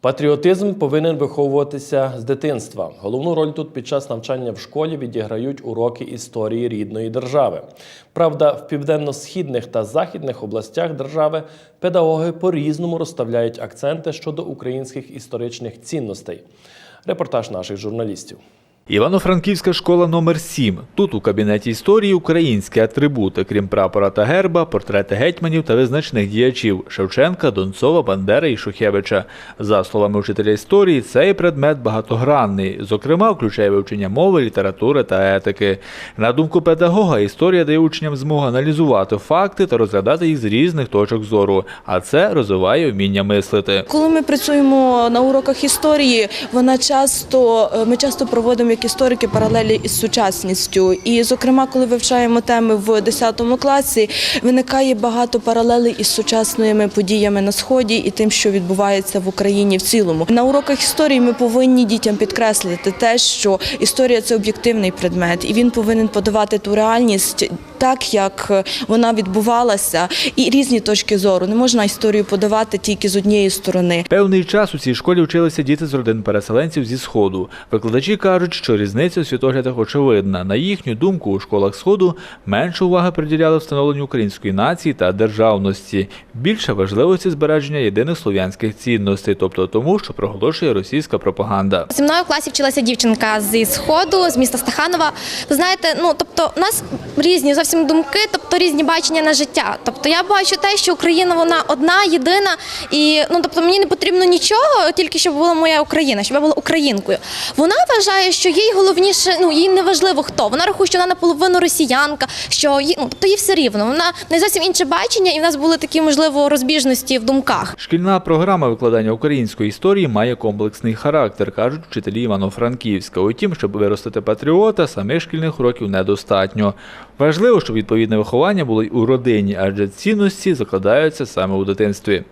Патріотизм повинен виховуватися з дитинства. Головну роль тут під час навчання в школі відіграють уроки історії рідної держави. Правда, в південно-східних та західних областях держави педагоги по-різному розставляють акценти щодо українських історичних цінностей. Репортаж наших журналістів. Івано-Франківська школа номер 7 Тут у кабінеті історії українські атрибути, крім прапора та герба, портрети гетьманів та визначних діячів Шевченка, Донцова, Бандери і Шухевича. За словами вчителя історії, цей предмет багатогранний, зокрема, включає вивчення мови, літератури та етики. На думку педагога, історія дає учням змогу аналізувати факти та розглядати їх з різних точок зору, а це розвиває вміння мислити. Коли ми працюємо на уроках історії, вона часто ми часто проводимо як історики паралелі із сучасністю. І, зокрема, коли вивчаємо теми в 10 класі, виникає багато паралелей із сучасними подіями на сході і тим, що відбувається в Україні в цілому. На уроках історії ми повинні дітям підкреслити те, що історія це об'єктивний предмет, і він повинен подавати ту реальність так, як вона відбувалася, і різні точки зору. Не можна історію подавати тільки з однієї сторони. Певний час у цій школі вчилися діти з родин переселенців зі сходу. Викладачі кажуть, що різниця у світоглядах очевидна. На їхню думку, у школах сходу менше уваги приділяли встановленню української нації та державності. Більше важливості збереження єдиних слов'янських цінностей, тобто тому, що проголошує російська пропаганда. Зі мною в класі вчилася дівчинка зі сходу, з міста Стаханова. Знаєте, ну тобто у нас різні зовсім думки, тобто різні бачення на життя. Тобто я бачу те, що Україна вона одна, єдина, і ну тобто мені не потрібно нічого, тільки щоб була моя Україна, щоб я була українкою. Вона вважає, що їй головніше, ну їй не важливо хто. Вона рахує, що вона наполовину росіянка, що їй ну тобто їй все рівно. Вона не зовсім інше бачення, і в нас були такі можливо розбіжності в думках. Шкільна програма викладання української історії має комплексний характер, кажуть вчителі Івано-Франківська. Утім, щоб виростити патріота, самих шкільних уроків недостатньо. Важливо, щоб відповідне виховання було й у родині, адже цінності закладаються саме у дитинстві.